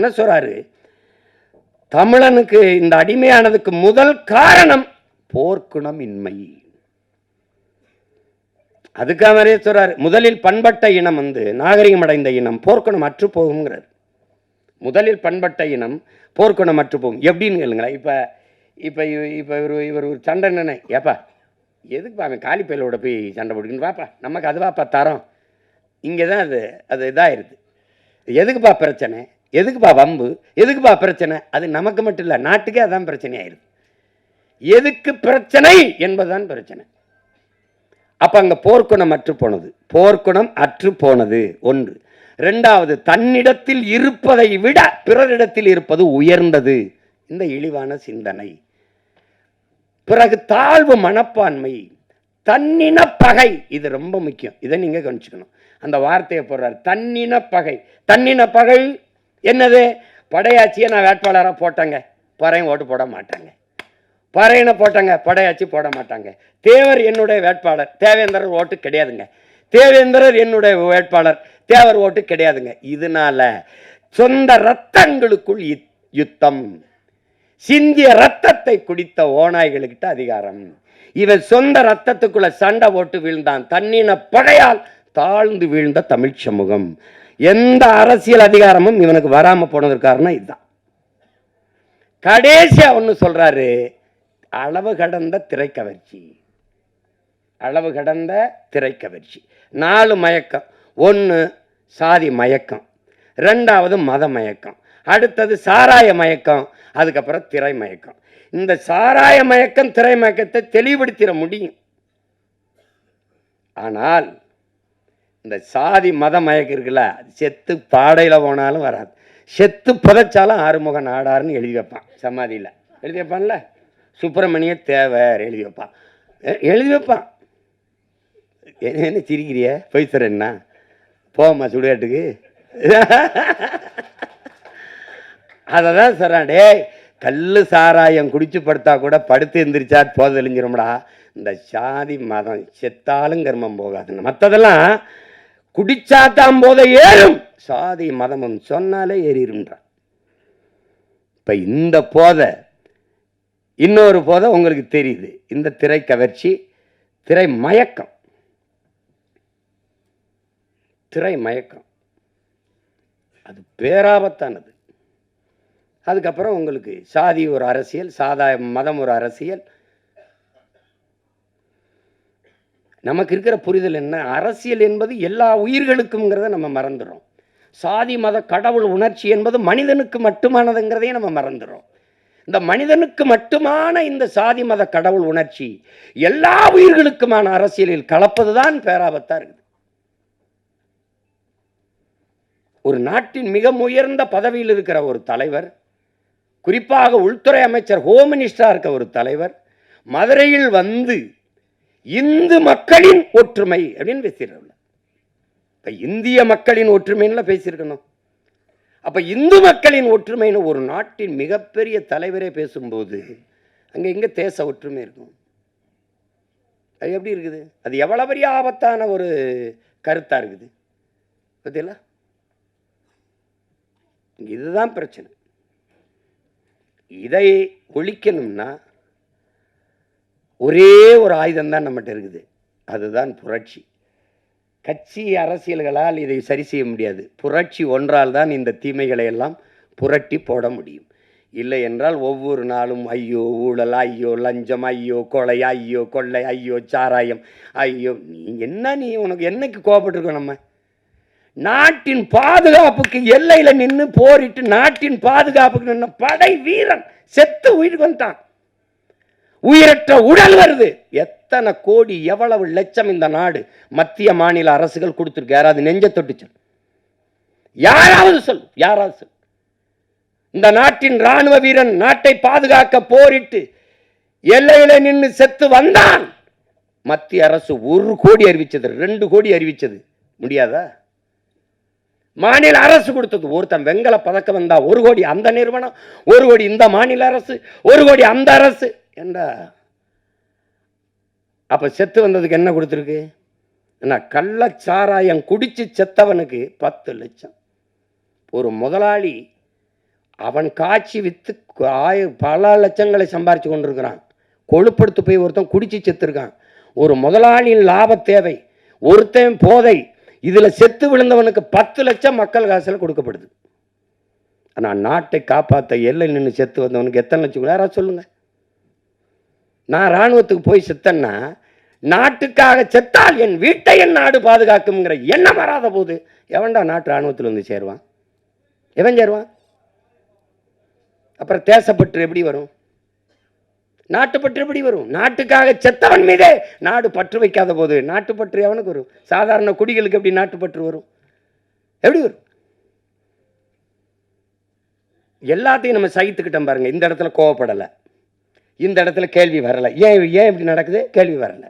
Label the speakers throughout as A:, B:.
A: என்ன சொல்றாரு? தமிழனுக்கு இந்த அடிமையானதுக்கு முதல் காரணம் போர்க்குணம் இன்மை அதுக்காக நிறைய சொல்றாரு. முதலில் பண்பட்ட இனம் வந்து நாகரிகம் அடைந்த இனம் போர்க்குணம் அற்று போகுங்கிறார் முதலில் பண்பட்ட இனம் போர்க்குணம் அற்று போகும். எப்படின்னு கேளுங்களேன் இப்போ இப்போ இப்போ இவர் இவர் ஒரு சண்டை நினை ஏப்பா எதுக்குப்பா அவன் காலி பயிலோட போய் சண்டை போட்டுக்கணும் வாப்பா? நமக்கு அதுவாப்பா தரோம். இங்கே தான் அது அது இதாயிருது. எதுக்குப்பா பிரச்சனை? எதுக்குப்பா வம்பு? எதுக்குப்பா பிரச்சனை? அது நமக்கு மட்டும் இல்லை நாட்டுக்கே அதான் பிரச்சனை ஆயிருது எதுக்கு பிரச்சனை என்பதுதான் பிரச்சனை. அப்போ அங்கே போர்க்குணம் அற்று போனது. போர்க்குணம் அற்று போனது. ஒன்று. ரெண்டாவது தன்னிடத்தில் இருப்பதை விட பிறரிடத்தில் இருப்பது உயர்ந்தது. இந்த இழிவான சிந்தனை. பிறகு தாழ்வு மனப்பான்மை தன்னின பகை இது ரொம்ப முக்கியம். இதை நீங்கள் கவனிச்சுக்கணும். அந்த வார்த்தையை போடுறாரு. தன்னின பகை. தன்னின பகை என்னது? படையாச்சியை நான் வேட்பாளராக போட்டேங்க. பறையும் ஓட்டு போட மாட்டாங்க. பறையனை போட்டாங்க படையாச்சி போட மாட்டாங்க. தேவர் என்னுடைய வேட்பாளர் தேவேந்திரர் ஓட்டு கிடையாதுங்க. தேவேந்திரர் என்னுடைய வேட்பாளர் தேவர் ஓட்டு கிடையாதுங்க. இதனால சொந்த ரத்தங்களுக்குள் யுத்- யுத்தம். சிந்திய ரத்தத்தை குடித்த ஓநாய்களுக்கிட்ட அதிகாரம். இவன் சொந்த ரத்தத்துக்குள்ள சண்டை ஓட்டு வீழ்ந்தான். தன்னின பகையால் தாழ்ந்து வீழ்ந்த தமிழ் சமூகம். எந்த அரசியல் அதிகாரமும் இவனுக்கு வராமல் போனதற்கு காரணம் இதுதான். கடைசியா ஒன்று சொல்கிறாரு அளவு கடந்த திரைக்கவர்ச்சி அளவு கடந்த திரைக்கவர்ச்சி நாலு மயக்கம். ஒன்று சாதி மயக்கம். ரெண்டாவது மத மயக்கம். அடுத்தது சாராய மயக்கம். அதுக்கப்புறம் திரை மயக்கம். இந்த சாராய மயக்கம் திரை மயக்கத்தை தெளிவுபடுத்திட முடியும். ஆனால் இந்த சாதி மத மயக்கம் இருக்குல்ல அது செத்து பாடையில் போனாலும் வராது. செத்து புதைச்சாலும் ஆறுமுக நாடாருன்னு எழுதி வைப்பான் சமாதியில். எழுதி வைப்பான்ல? சுப்பிரமணிய தேவர் எழுதி வைப்பான். எழுதி வைப்பான். என்ன என்ன சிரிக்கிறிய? போய் என்ன? போமா சுடுகாட்டுக்கு. அதை தான் சொல்கிறான் டே கல் சாராயம் குடிச்சு படுத்தா கூட படுத்து எந்திரிச்சா போதெளிஞ்சிரும்டா இந்த சாதி மதம் செத்தாலும் கர்மம் போகாதுன்னு. மற்றதெல்லாம் குடிச்சாத்தான் போத ஏறும். சாதி மதமும் சொன்னாலே ஏறிடும்ன்றான் இப்போ இந்த போதை இன்னொரு போதை உங்களுக்கு தெரியுது. இந்த திரை கவர்ச்சி திரை மயக்கம் திரை மயக்கம் அது பேராபத்தானது. அதுக்கப்புறம் உங்களுக்கு சாதி ஒரு அரசியல் சாதா மதம் ஒரு அரசியல் நமக்கு இருக்கிற புரிதல் என்ன? அரசியல் என்பது எல்லா உயிர்களுக்கும்ங்கிறத நம்ம மறந்துடுறோம் சாதி மத கடவுள் உணர்ச்சி என்பது மனிதனுக்கு மட்டுமானதுங்கிறதையும் நம்ம மறந்துடுறோம் இந்த மனிதனுக்கு மட்டுமான இந்த சாதி மத கடவுள் உணர்ச்சி எல்லா உயிர்களுக்குமான அரசியலில் கலப்பது தான் பேராபத்தாக இருக்குது. ஒரு நாட்டின் மிக உயர்ந்த பதவியில் இருக்கிற ஒரு தலைவர் குறிப்பாக உள்துறை அமைச்சர் ஹோம் மினிஸ்டராக இருக்க ஒரு தலைவர் மதுரையில் வந்து இந்து மக்களின் ஒற்றுமை அப்படின்னு பேசிடுறாங்க இப்போ இந்திய மக்களின் ஒற்றுமைன்னு பேசியிருக்கணும்? அப்போ இந்து மக்களின் ஒற்றுமைன்னு ஒரு நாட்டின் மிகப்பெரிய தலைவரே பேசும்போது அங்கே இங்கே தேச ஒற்றுமை இருக்கும்? அது எப்படி இருக்குது? அது எவ்வளவு பெரிய ஆபத்தான ஒரு கருத்தாக இருக்குது? பார்த்தீங்களா இதுதான் பிரச்சனை. இதை ஒழிக்கணும்னா ஒரே ஒரு ஆயுதம் தான் நம்மகிட்ட இருக்குது. அதுதான் புரட்சி. கட்சி அரசியல்களால் இதை சரி செய்ய முடியாது. புரட்சி ஒன்றால் தான் இந்த தீமைகளை எல்லாம் புரட்டி போட முடியும். இல்லை என்றால் ஒவ்வொரு நாளும் ஐயோ ஊழல் ஐயோ லஞ்சம் ஐயோ கொலை ஐயோ கொள்ளை ஐயோ சாராயம் ஐயோ நீ என்ன நீ உனக்கு என்னைக்கு கோபப்பட்டிருக்கோம் நம்ம? நாட்டின் பாதுகாப்புக்கு எல்லையில் நின்று போரிட்டு நாட்டின் பாதுகாப்புக்கு நின்று படை வீரன் செத்து உயிருக்கு வந்துட்டான் உயிரற்ற உடல் வருது. எத்தனை கோடி எவ்வளவு லட்சம் இந்த நாடு மத்திய மாநில அரசுகள் கொடுத்துருக்கு. யாராவது நெஞ்ச தொட்டு சொல் யாராவது சொல் யாராவது சொல். இந்த நாட்டின் ராணுவ வீரன் நாட்டை பாதுகாக்க போரிட்டு எல்லையில நின்று செத்து வந்தான். மத்திய அரசு ஒரு கோடி அறிவிச்சது ரெண்டு கோடி அறிவிச்சது. முடியாதா? மாநில அரசு கொடுத்தது. ஒருத்தன் வெங்கல பதக்கம் வந்தா ஒரு கோடி அந்த நிறுவனம் ஒரு கோடி இந்த மாநில அரசு ஒரு கோடி அந்த அரசு. ஏண்டா? அப்போ செத்து வந்ததுக்கு என்ன கொடுத்துருக்கு? என்ன கள்ளச்சாராயம் குடித்து செத்தவனுக்கு பத்து லட்சம். ஒரு முதலாளி அவன் காய்ச்சி விற்று ஆய பல லட்சங்களை சம்பாரித்து கொண்டிருக்கிறான். கொழுப்படுத்து போய் ஒருத்தன் குடித்து செத்துருக்கான். ஒரு முதலாளியின் லாப தேவை ஒருத்தன் போதை இதில் செத்து விழுந்தவனுக்கு பத்து லட்சம் மக்கள் காசில் கொடுக்கப்படுது. ஆனால் நாட்டை காப்பாற்ற எல்லை நின்று செத்து வந்தவனுக்கு எத்தனை லட்சம் யாராவது சொல்லுங்கள் நான் இராணுவத்துக்கு போய் செத்தேன்னா நாட்டுக்காக செத்தால் என் வீட்டை என் நாடு பாதுகாக்குங்கிற எண்ணம் வராத போது எவன்டா நாட்டு இராணுவத்தில் வந்து சேருவான்? எவன் சேருவான்? அப்புறம் தேசப்பற்று எப்படி வரும்? நாட்டுப்பற்று எப்படி வரும்? நாட்டுக்காக செத்தவன் மீதே நாடு பற்று வைக்காத போது நாட்டுப்பற்று எவனுக்கு வரும்? சாதாரண குடிகளுக்கு எப்படி நாட்டுப்பற்று வரும்? எப்படி வரும்? எல்லாத்தையும் நம்ம சகித்துக்கிட்டோம் பாருங்க. இந்த இடத்துல கோவப்படலை. இந்த இடத்துல கேள்வி வரலை. ஏன் ஏன் இப்படி நடக்குது? கேள்வி வரலை.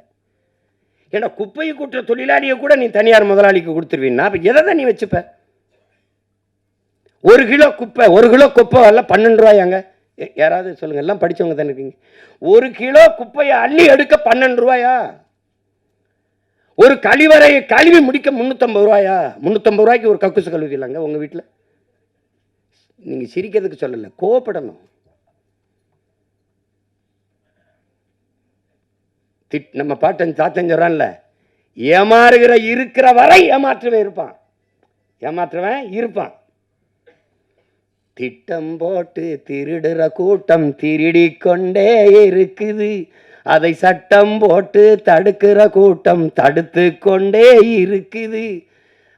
A: ஏன்னா குப்பையை கூட்டுற தொழிலாளியை கூட நீ தனியார் முதலாளிக்கு கொடுத்துருவீன்னா அப்போ எதை தான் நீ வச்சுப்ப? ஒரு கிலோ குப்பை ஒரு கிலோ குப்பை வரல பன்னெண்டு ரூபாயாங்க யாராவது சொல்லுங்கள் எல்லாம் படிச்சவங்க தானே இருக்கீங்க. ஒரு கிலோ குப்பையை அள்ளி எடுக்க பன்னெண்டு ரூபாயா? ஒரு கழிவறையை கழுவி முடிக்க முந்நூற்றம்பது ரூபாயா? முந்நூற்றம்பது ரூபாய்க்கு ஒரு கக்குசு கழுவிக்கலாங்க உங்கள் வீட்டில் நீங்கள் சிரிக்கிறதுக்கு சொல்லலை. கோவப்படணும். திட் நம்ம பாட்டன் தாத்தன் சொல்கிறான்ல ஏமாறுகிற இருக்கிற வரை ஏமாற்றவே இருப்பான். ஏமாற்றுவன் இருப்பான். திட்டம் போட்டு திருடுற கூட்டம் திருடி கொண்டே இருக்குது. அதை சட்டம் போட்டு தடுக்கிற கூட்டம் தடுத்து கொண்டே இருக்குது.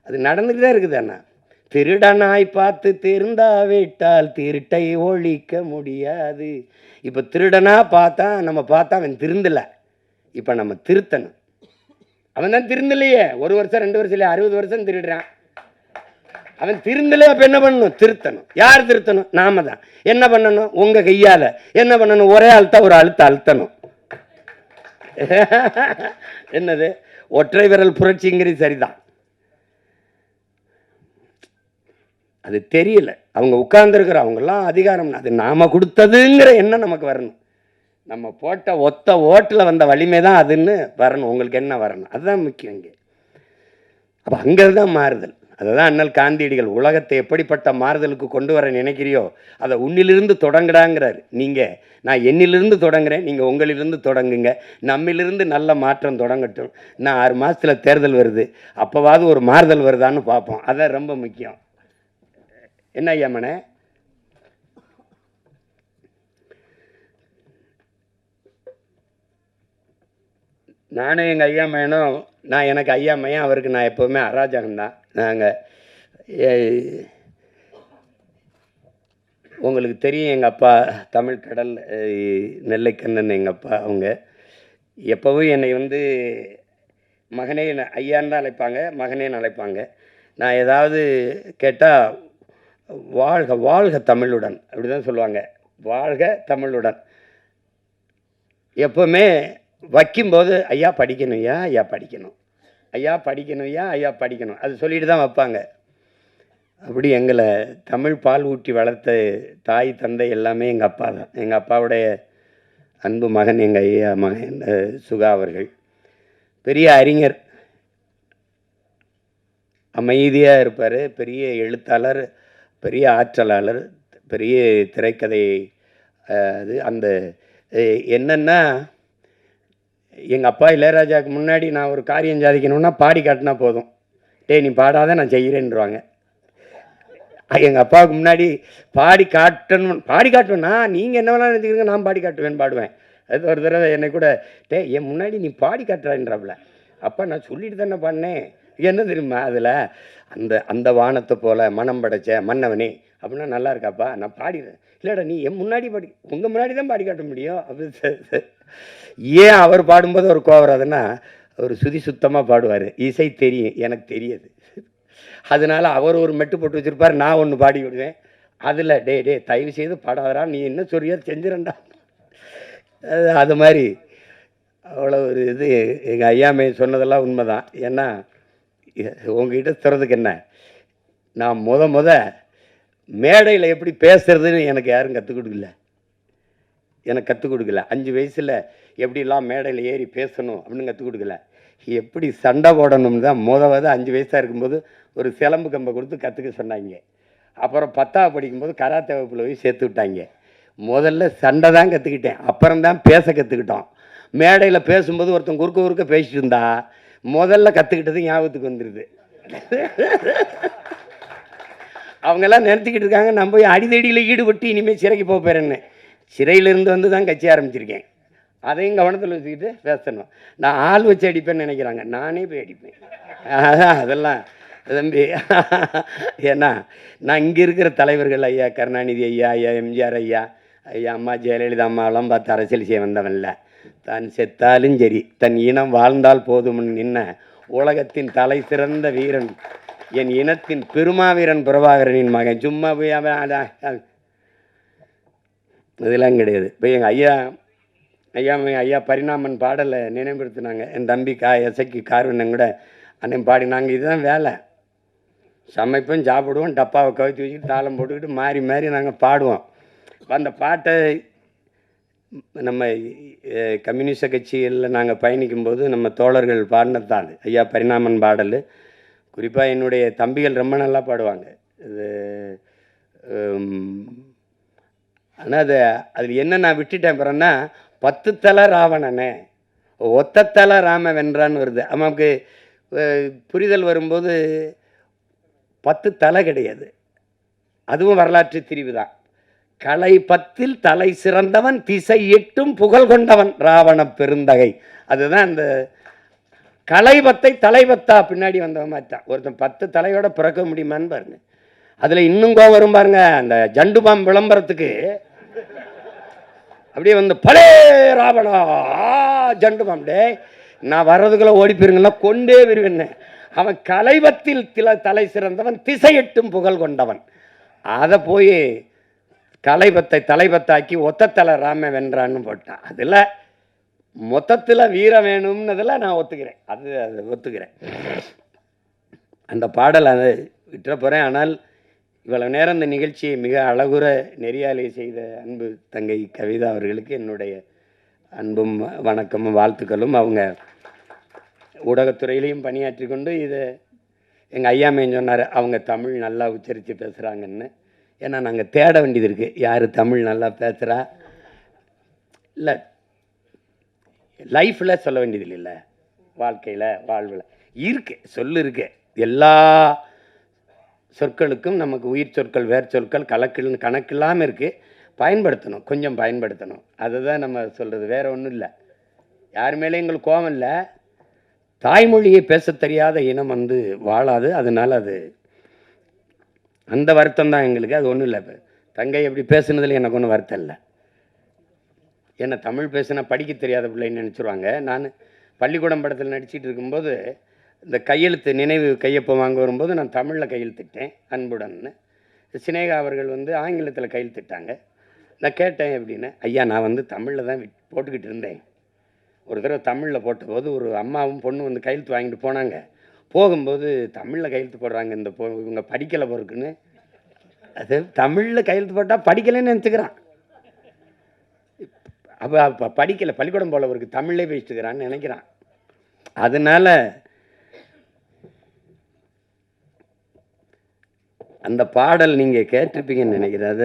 A: அது நடந்துகிட்டு தான் இருக்குது அண்ணா. திருடனாய் பார்த்து திருந்தாவிட்டால் திருட்டை ஒழிக்க முடியாது. இப்போ திருடனாக பார்த்தா நம்ம பார்த்தா அவன் திருந்தலை. இப்போ நம்ம திருத்தணும். அவன் தான் திருந்தலையே. ஒரு வருஷம் ரெண்டு வருஷம் இல்லையா? அறுபது வருஷம் திருடுறான். அவன் திருந்தலே அப்போ என்ன பண்ணணும்? திருத்தணும். யார் திருத்தணும்? நாம தான். என்ன பண்ணணும்? உங்க கையால. என்ன பண்ணணும்? ஒரே அழுத்த ஒரு அழுத்த அழுத்தணும். என்னது? ஒற்றை விரல் புரட்சிங்கிறது சரிதான். அது தெரியல. அவங்க உட்கார்ந்துருக்கிற அவங்கெல்லாம் அதிகாரம். அது நாம கொடுத்ததுங்கிற எண்ணம் நமக்கு வரணும். நம்ம போட்ட ஒத்த ஓட்டில் வந்த வலிமை தான் அதுன்னு வரணும். உங்களுக்கு என்ன வரணும்? அதுதான் முக்கியம் இங்கே. அப்போ அங்கே தான் மாறுதல். அதுதான் அண்ணல் காந்தியடிகள் உலகத்தை எப்படிப்பட்ட மாறுதலுக்கு கொண்டு வர நினைக்கிறியோ அதை உன்னிலிருந்து தொடங்குடாங்கிறார். நீங்கள் நான் என்னிலிருந்து தொடங்குறேன் நீங்கள் உங்களிலிருந்து தொடங்குங்க. நம்மிலிருந்து நல்ல மாற்றம் தொடங்கட்டும். நான் ஆறு மாதத்தில் தேர்தல் வருது. அப்போவாவது ஒரு மாறுதல் வருதான்னு பார்ப்போம். அதான் ரொம்ப முக்கியம். என்ன ஐயாமனே நானும் எங்கள் ஐயா மையனும் நான் எனக்கு ஐயா மையன் அவருக்கு நான் எப்போவுமே அராஜகம்தான். நாங்கள் உங்களுக்கு தெரியும் எங்கள் அப்பா தமிழ் கடல் நெல்லைக்கண்ணன் எங்கள் அப்பா அவங்க. எப்போவும் என்னை வந்து மகனே ஐயான்னு தான் அழைப்பாங்க மகனேன்னு அழைப்பாங்க. நான் ஏதாவது கேட்டால் வாழ்க வாழ்க தமிழுடன் அப்படி தான் சொல்லுவாங்க. வாழ்க தமிழுடன். எப்போவுமே வைக்கும்போது ஐயா படிக்கணும் ஐயா ஐயா படிக்கணும். ஐயா படிக்கணும் ஐயா ஐயா படிக்கணும். அது சொல்லிட்டு தான் வைப்பாங்க. அப்படி எங்களை தமிழ் பால் ஊட்டி வளர்த்த தாய் தந்தை எல்லாமே எங்கள் அப்பா தான். எங்கள் அப்பாவுடைய அன்பு மகன் எங்கள் ஐயா மகன் சுகா அவர்கள். பெரிய அறிஞர். அமைதியாக இருப்பார். பெரிய எழுத்தாளர் பெரிய ஆற்றலாளர் பெரிய திரைக்கதை அது அந்த என்னென்னா எங்கள் அப்பா இளையராஜாவுக்கு முன்னாடி நான் ஒரு காரியம் சாதிக்கணும்னா பாடி காட்டினா போதும். டேய் நீ பாடாத நான் செய்கிறேன்ருவாங்க எங்கள் அப்பாவுக்கு முன்னாடி பாடி காட்டணும் பாடி காட்டுவேன்னா நீங்கள் என்ன வேணாலும் நினைக்கிறீங்க நான் பாடி காட்டுவேன் பாடுவேன். அது ஒரு தடவை என்னை கூட டே என் முன்னாடி நீ பாடி காட்டுறான்றாப்புல அப்பா நான் சொல்லிட்டு தானே பண்ணேன். என்ன தெரியுமா அதில்? அந்த அந்த வானத்தை போல் மனம் படைச்ச மன்னவனே அப்படின்னா நல்லா இருக்காப்பா? நான் பாடிடுறேன். இல்லைடா நீ என் முன்னாடி பாடி உங்கள் முன்னாடி தான் பாடி காட்ட முடியும். அப்படி ஏன் அவர் பாடும்போது ஒரு கோவம் வராதுன்னா அவர் சுதி சுத்தமாக பாடுவார். இசை தெரியும் எனக்கு தெரியாது. அதனால் அவர் ஒரு மெட்டு போட்டு வச்சுருப்பார் நான் ஒன்று பாடி விடுவேன். அதில் டே டே தயவு செய்து பாடாதரா நீ என்ன சொல்றியோ செஞ்சிடண்டா அது மாதிரி அவ்வளோ ஒரு இது எங்கள் ஐயாமை சொன்னதெல்லாம் உண்மைதான். ஏன்னா உங்ககிட்ட சொல்கிறதுக்கு என்ன? நான் முத முத மேடையில் எப்படி பேசுகிறதுன்னு எனக்கு யாரும் கற்றுக் கொடுக்கல. எனக்கு கற்றுக் கொடுக்கல. அஞ்சு வயசில் எப்படிலாம் மேடையில் ஏறி பேசணும் அப்படின்னு கற்றுக் கொடுக்கல. எப்படி சண்டை போடணும்னு தான் முத முத அஞ்சு வயசாக இருக்கும்போது ஒரு சிலம்பு கம்பை கொடுத்து கற்றுக்க சொன்னாங்க. அப்புறம் பத்தாவது படிக்கும்போது கராத்தே வகுப்பில் போய் சேர்த்து விட்டாங்க. முதல்ல சண்டை தான் கற்றுக்கிட்டேன் அப்புறம் தான் பேச கற்றுக்கிட்டோம் மேடையில் பேசும்போது ஒருத்தன் குறுக்க குறுக்க பேசிட்டு இருந்தா முதல்ல கற்றுக்கிட்டது ஞாபகத்துக்கு வந்துடுது அவங்கெல்லாம் நிறுத்திக்கிட்டு இருக்காங்க நான் போய் அடிதடியில் ஈடுபட்டு இனிமேல் சிறைக்கு போக போகிறேன்னு சிறையிலிருந்து வந்து தான் கட்சி ஆரம்பிச்சிருக்கேன். அதையும் கவனத்தில் வச்சுக்கிட்டு பேசணும். நான் ஆள் வச்சு அடிப்பேன்னு நினைக்கிறாங்க. நானே போய் அடிப்பேன். அதான் அதெல்லாம் தம்பி. ஏன்னா நான் இங்கே இருக்கிற தலைவர்கள் ஐயா கருணாநிதி ஐயா ஐயா எம்ஜிஆர் ஐயா ஐயா அம்மா ஜெயலலிதா அம்மாவெல்லாம் பார்த்து அரசியல் செய்ய வந்தவன்ல. தான் செத்தாலும் சரி தன் இனம் வாழ்ந்தால் போதும் நின்ன உலகத்தின் தலை சிறந்த வீரன் என் இனத்தின் பெருமாவீரன் பிரபாகரனின் மகன். சும்மா போய் அவன் இதெல்லாம் கிடையாது. இப்போ எங்கள் ஐயா ஐயா ஐயா பரிணாமன் பாடலை நினைவுபடுத்தினாங்க. என் தம்பி கா எசைக்கு கார்வண்ணன் கூட அண்ணன் பாடினாங்க இதுதான் வேலை. சமைப்போம் சாப்பிடுவோம் டப்பாவை கவித்து வச்சுட்டு தாளம் போட்டுக்கிட்டு மாறி மாறி நாங்கள் பாடுவோம். அந்த பாட்டை நம்ம கம்யூனிஸ்ட கட்சிகளில் நாங்கள் பயணிக்கும்போது நம்ம தோழர்கள் பாடினதான் ஐயா பரிணாமன் பாடல். குறிப்பாக என்னுடைய தம்பிகள் ரொம்ப நல்லா பாடுவாங்க. இது ஆனால் அது அதில் என்ன நான் விட்டுட்டேன் பிறன்னா பத்து தலை ராவணனே ஒத்த தலை ராம வென்றான்னு வருது நமக்கு புரிதல் வரும்போது பத்து தலை கிடையாது. அதுவும் வரலாற்று திரிவு தான். கலை பத்தில் தலை சிறந்தவன் திசை எட்டும் புகழ் கொண்டவன் ராவண பெருந்தகை. அதுதான் அந்த கலைபத்தை தலைபத்தா பின்னாடி வந்தவன் மாதிரி தான் ஒருத்தன் பத்து தலையோட பிறக்க முடியுமான்னு பாருங்க. அதில் இன்னும் கோவம் வரும் பாருங்க அந்த ஜண்டுபாம் விளம்பரத்துக்கு. அப்படியே வந்து பலே ராவணா ஆ, ஜண்டுபாம் டே நான் வர்றதுக்குள்ள ஓடி போயிருங்கன்னா கொண்டே வருவேன்னு அவன் கலைவத்தில் தில தலை சிறந்தவன் திசையெட்டும் புகழ் கொண்டவன். அதை போய் கலைபத்தை தலைபத்தாக்கி ஒத்தத்தலை ராம வென்றான்னு போட்டான் அதில் மொத்தத்தில் வீரம் வேணும்னதில் நான் ஒத்துக்கிறேன். அது அது ஒத்துக்கிறேன். அந்த பாடல் அதை விட்டுற போகிறேன் ஆனால் இவ்வளவு நேரம் இந்த நிகழ்ச்சியை மிக அழகுற நெறியாலை செய்த அன்பு தங்கை கவிதா அவர்களுக்கு என்னுடைய அன்பும் வணக்கமும் வாழ்த்துக்களும். அவங்க ஊடகத்துறையிலையும் பணியாற்றி கொண்டு இதை எங்கள் ஐயாமையும் சொன்னார் அவங்க தமிழ் நல்லா உச்சரித்து பேசுகிறாங்கன்னு ஏன்னா நாங்கள் தேட வேண்டியது இருக்குது யார் தமிழ் நல்லா பேசுகிறா இல்லை லைஃப்பில் சொல்ல வேண்டியது இல்லை வாழ்க்கையில் வாழ்வில். இருக்கு சொல்லு இருக்கு. எல்லா சொற்களுக்கும் நமக்கு உயிர் சொற்கள் வேர் சொற்கள் கலக்கில் கணக்கில்லாமல் இருக்குது பயன்படுத்தணும் கொஞ்சம் பயன்படுத்தணும். அதை தான் நம்ம சொல்கிறது வேற ஒன்றும் இல்லை. யார் மேலே எங்களுக்கு கோவம் இல்லை. தாய்மொழியை பேசத் தெரியாத இனம் வந்து வாழாது. அதனால் அது அந்த வருத்தம் தான் எங்களுக்கு. அது ஒன்றும் இல்லை. இப்போ தங்கை எப்படி பேசுனதில் எனக்கு ஒன்றும் வருத்தம் இல்லை. ஏன்னா தமிழ் பேசுனா படிக்க தெரியாத பிள்ளைன்னு நினச்சிருவாங்க. நான் பள்ளிக்கூடம் படத்தில் நடிச்சிட்டு இருக்கும்போது இந்த கையெழுத்து நினைவு கையொப்பம் வாங்க வரும்போது நான் தமிழில் கையெழுத்திட்டேன் அன்புடன்னு சினேகா அவர்கள் வந்து ஆங்கிலத்தில் கையெழுத்திட்டாங்க. நான் கேட்டேன் எப்படின்னு ஐயா நான் வந்து தமிழில் தான் விட்- போட்டுக்கிட்டு இருந்தேன். ஒரு தடவை தமிழில் போட்டபோது ஒரு அம்மாவும் பொண்ணு வந்து கையெழுத்து வாங்கிட்டு போனாங்க. போகும்போது தமிழில் கையெழுத்து போடுறாங்க இந்த போ இவங்க படிக்கலை பொறுக்குன்னு. அது தமிழில் கையெழுத்து போட்டால் படிக்கலைன்னு நினச்சிக்கிறான். அப்போ அப்போ படிக்கலை பள்ளிக்கூடம் போலவருக்கு தமிழ்லே பேசிட்டுக்கிறான்னு நினைக்கிறான். அதனால அந்த பாடல் நீங்கள் கேட்டிருப்பீங்கன்னு நினைக்கிறத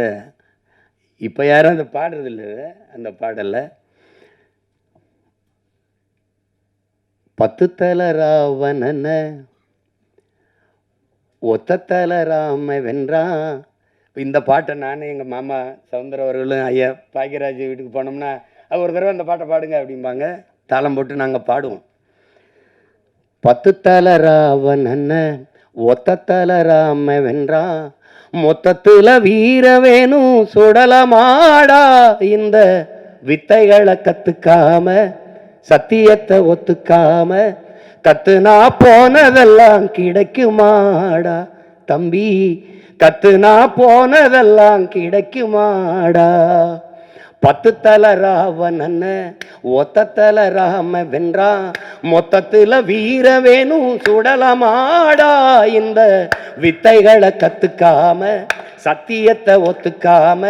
A: இப்போ யாரும் அந்த பாடுறதில்ல அந்த பாடலை. பத்து தல ராவணன ஒத்த தல ராம வென்றான் இந்த பாட்டை நானும் எங்கள் மாமா சவுந்தர அவர்களும் ஐயா பாக்கியராஜ் வீட்டுக்கு போனோம்னா "அது ஒரு தடவை அந்த பாட்டை பாடுங்க அப்படிம்பாங்க. தாளம் போட்டு நாங்கள் பாடுவோம். பத்து தல ராவணன ஒத்த தல ராம வென்றான் மொத்தத்தில் வீர வேணும் சுடலமாடா. இந்த வித்தைகளை கத்துக்காம சத்தியத்தை ஒத்துக்காம கத்துனா போனதெல்லாம் கிடைக்குமாடா தம்பி. கத்துனா போனதெல்லாம் கிடைக்குமாடா. பத்து தல ராவணன் ஒத்த தல ராம வென்றான் மொத்தத்துல வீர வேணும் சுடலமாடா இந்த வித்தைகளை கத்துக்காம சத்தியத்தை ஒத்துக்காம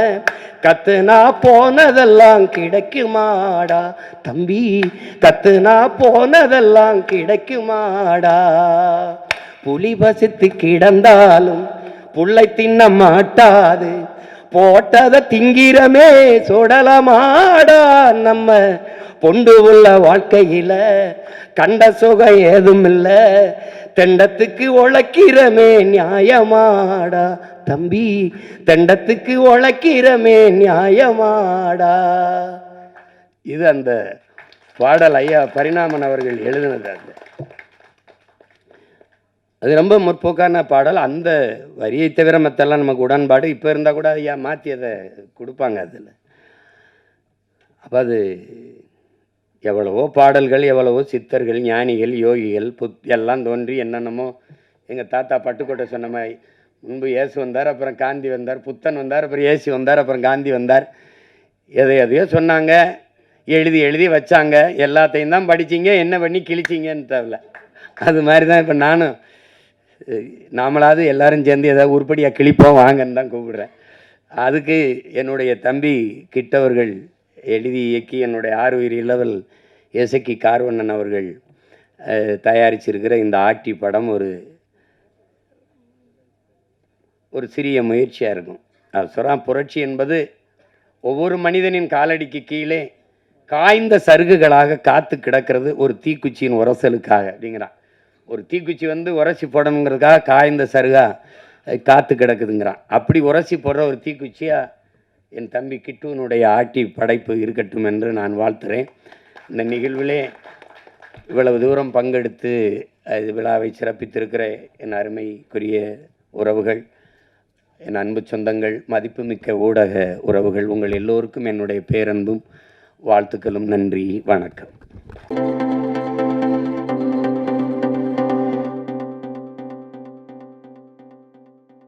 A: கத்துனா போனதெல்லாம் கிடைக்குமாடா? தம்பி கத்துனா போனதெல்லாம் கிடைக்குமாடா? புலி பசித்து கிடந்தாலும் புள்ளை தின்ன மாட்டாது. போட்டத திங்கிறமே சுடலமாடா நம்ம பொண்டு உள்ள வாழ்க்கையில. கண்ட சுகம் ஏதும் இல்லை. தெண்டத்துக்கு உழைக்கிறமே நியாயமாடா தம்பி தெண்டத்துக்கு உழைக்கிறமே நியாயமாடா. இது அந்த பாடல் ஐயா பரிணாமன் அவர்கள் எழுதினது அது. அது ரொம்ப முற்போக்கான பாடல். அந்த வரியை தவிர மற்றெல்லாம் நமக்கு உடன்பாடு. இப்போ இருந்தால் கூட ஐயா மாற்றி அதை கொடுப்பாங்க அதில். அப்போ அது எவ்வளவோ பாடல்கள் எவ்வளவோ சித்தர்கள் ஞானிகள் யோகிகள் புத் எல்லாம் தோன்றி என்னென்னமோ எங்கள் தாத்தா பட்டுக்கோட்டை சொன்ன மாதிரி முன்பு இயேசு வந்தார் அப்புறம் காந்தி வந்தார் புத்தன் வந்தார் அப்புறம் இயேசு வந்தார் அப்புறம் காந்தி வந்தார். எதை எதையோ சொன்னாங்க எழுதி எழுதி வச்சாங்க எல்லாத்தையும் தான் படிச்சீங்க என்ன பண்ணி கிழிச்சிங்கன்னு தெரில அது மாதிரி தான் இப்போ நானும் நாமளாவது எல்லோரும் சேர்ந்து ஏதாவது உருப்படியாக கிழிப்போம் வாங்கன்னு தான் கூப்பிடுறேன். அதுக்கு என்னுடைய தம்பி கிட்டவர்கள் எழுதி இயக்கி என்னுடைய ஆறுயிர் இளவல் எசக்கி கார்வண்ணன் அவர்கள் தயாரிச்சிருக்கிற இந்த ஆட்டி படம் ஒரு ஒரு சிறிய முயற்சியாக இருக்கும். அது சொல்கிறான் புரட்சி என்பது ஒவ்வொரு மனிதனின் காலடிக்கு கீழே காய்ந்த சருகுகளாக காத்து கிடக்கிறது ஒரு தீக்குச்சியின் உரசலுக்காக அப்படிங்கிறான். ஒரு தீக்குச்சி வந்து உரசி போடணுங்கிறதுக்காக காய்ந்த சருகாக காத்து கிடக்குதுங்கிறான். அப்படி உரசி போடுற ஒரு தீக்குச்சியாக என் தம்பி கிட்டுவனுடைய ஆட்டி படைப்பு இருக்கட்டும் என்று நான் வாழ்த்துறேன். இந்த நிகழ்விலே இவ்வளவு தூரம் பங்கெடுத்து இது விழாவை சிறப்பித்திருக்கிற என் அருமைக்குரிய உறவுகள் என் அன்பு சொந்தங்கள் மதிப்புமிக்க ஊடக உறவுகள் உங்கள் எல்லோருக்கும் என்னுடைய பேரன்பும் வாழ்த்துக்களும் நன்றி வணக்கம்.